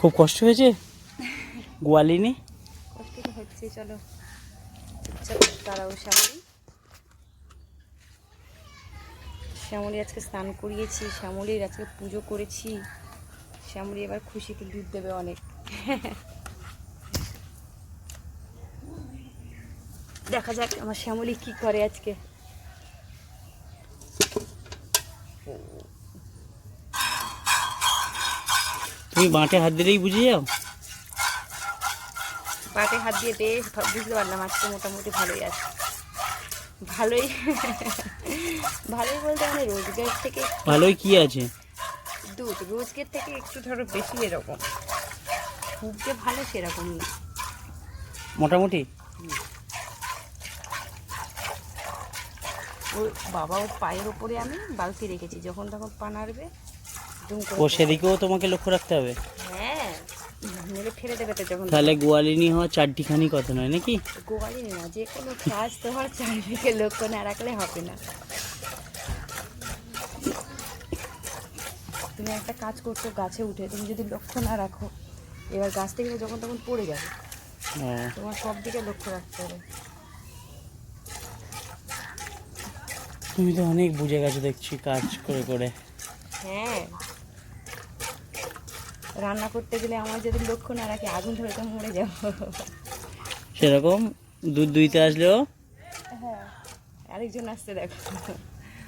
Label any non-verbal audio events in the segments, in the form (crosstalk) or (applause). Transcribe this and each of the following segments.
খুব কষ্ট হয়েছে? (laughs) গোয়ালিনি? কষ্ট তো হচ্ছে চলো। শ্যামলি। শ্যামলি আজকে স্নান করিয়েছি শ্যামলির আজকে পুজো করেছি। শ্যামলি এবার খুশিতে দুধ দেবে অনেক। (laughs) দেখা যাক আমার শ্যামলি কি করে আজকে। তুমি বাঁটে হাত দিলেই বুঝে যাও। পাতে হাত দিয়ে বেশ বুঝতে পারলাম আজকে মোটামুটি ভালোই আছে। ভালোই ভালোই বলতে মানে রোজগার থেকে ভালোই কি আছে? দুধ রোজগার থেকে একটু ধরো বেশি এরকম। খুব যে ভালো সেরকম মোটামুটি? ওর বাবা ওর পায়ের ওপরে আমি বালতি রেখেছি যখন তখন পা নাড়বে। ও সেদিকেও তোমাকে লক্ষ্য রাখতে হবে? হ্যাঁ। মেরে ফেলে দেবে তো যখন। তাহলে গোয়ালিনি হওয়া চারটিখানি কত নয় নাকি? গোয়ালি না যে কোনো কাজ তোমার চারিদিকে লক্ষ্য না রাখলে হবে না। তুমি একটা কাজ করছ গাছে উঠে তুমি যদি লক্ষ্য না রাখো এবার গাছ থেকে যখন তখন পড়ে যাবে। ও, তোমার সব দিকে লক্ষ্য রাখতে হবে। তুমি তো অনেক বুঝে গেছো দেখছি কাজ করে করে। হ্যাঁ। রান্না করতে গেলে আমার যদি লক্ষ্য না রাখি আগুন ধরে তো মরে যাব। সেরকম? দুধ দুইতে আসলেও? হ্যাঁ আরেকজন আসছে দেখো।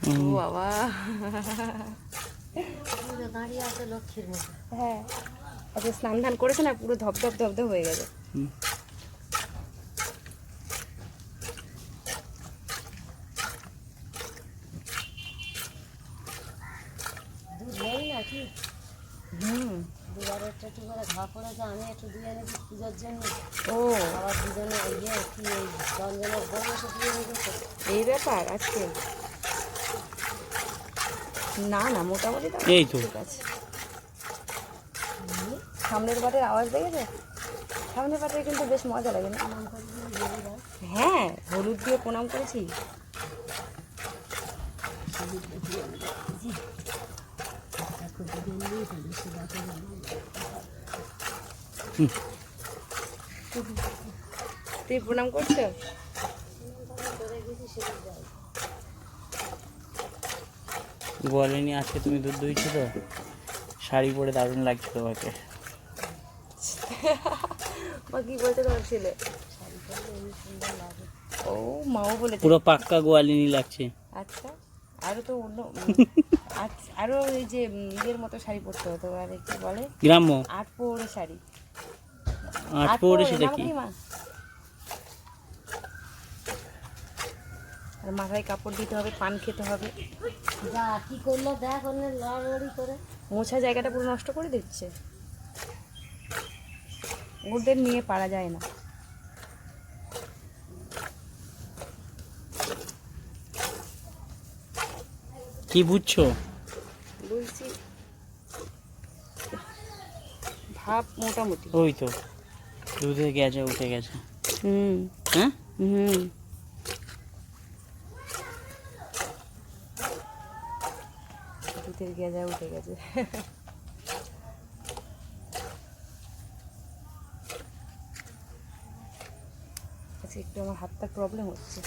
ও বাবা। দাঁড়িয়ে আছে লক্ষ্মীর মতো হ্যাঁ আজকে স্নান ধান করেছে না পুরো ধপ ধপ ধপ ধপ হয়ে গেছে। দুধ নেই না কি হুম। দুবার একটু একটু করে ঘা পড়েছে আমি একটু দিয়ে এনেছি পুজোর জন্য। ও। আবার দুজনে ইয়ে কি এই রঞ্জনের বউ এসে দিয়ে এনেছে এই ব্যাপার আজকে? না না মোটামুটি তো এই তো। ঠিক আছে। সামনের বাটের আওয়াজ দেখেছে? সামনের বাটে কিন্তু বেশ মজা লাগে না? হ্যাঁ হলুদ দিয়ে প্রণাম করেছি। তুই প্রণাম করছ? গোয়ালিনি আজকে তুমি দুধ দুইছো তো। শাড়ি পরে দারুণ লাগছে তোমাকে। মা কি বলতে ও মাও বলেছে। পুরো পাক্কা গোয়ালিনি লাগছে। আচ্ছা। আরও তো অন্য আচ্ছা আরও এই যে ইয়ের মতো শাড়ি পরতে হতো আর কি বলে? গ্রাম্য? আট পৌড়ে শাড়ি। আট পরে সেটা কি? মা? আর মাথায় কাপড় দিতে হবে পান খেতে হবে। যা কি করল? দেখ অন্য লড়াড়ি করে। মোছা জায়গাটা পুরো নষ্ট করে দিচ্ছে। ওদের নিয়ে পারা যায় না। কি বুঝছ? বলছি ভাব মোটামুটি। ওই তো দুধে গেছে উঠে গেছে। হুম। হ্যাঁ? হুম। দুধের গেজা উঠে গেছে। একটু আমার হাতটা প্রবলেম হচ্ছে।